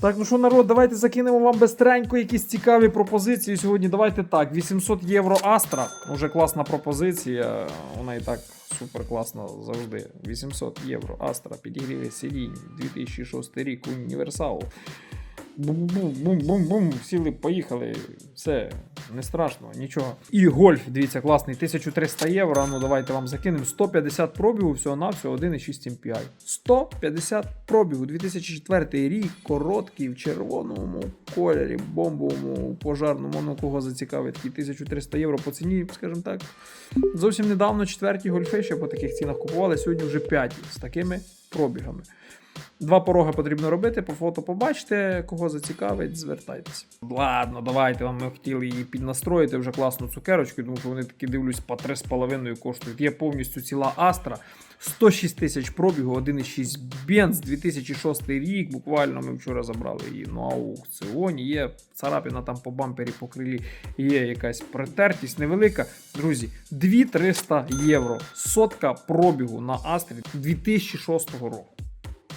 Так, ну що, народ, давайте закинемо вам бестренько якісь цікаві пропозиції. Сьогодні давайте так. 800 євро Астра. Уже класна пропозиція. Вона і так супер класна завжди. 800 євро Астра. Підігріве сидінь. 2006 рік. Універсал. Бум-бум-бум-бум-бум. Сіли, поїхали. Все, не страшно, нічого. І гольф, дивіться, класний. 1300 євро. Ну давайте вам закинемо. 150 пробігу, всього на всього 1,6 MPI. 150 пробігу. 2004 рік, короткий, в червоному кольорі, бомбовому, пожарному. Ну кого зацікавить такі 1300 євро по ціні, скажімо так. Зовсім недавно четверті гольфи ще по таких цінах купували. Сьогодні вже п'яті з такими пробігами. Два пороги потрібно робити, по фото побачите, кого зацікавить, звертайтеся. Ладно, давайте вам ми хотіли її піднастроїти вже класну цукерочку, тому що вони такі дивлюсь по 3,5 коштують. Є повністю ціла Астра. 106 тисяч пробігу, 1,6 Бенз, 2006 рік. Буквально ми вчора забрали її на аукціоні. Є царапіна там по бампері, по крилі, є якась притертість невелика. Друзі, 2300 євро. Сотка пробігу на Астрі 2006 року.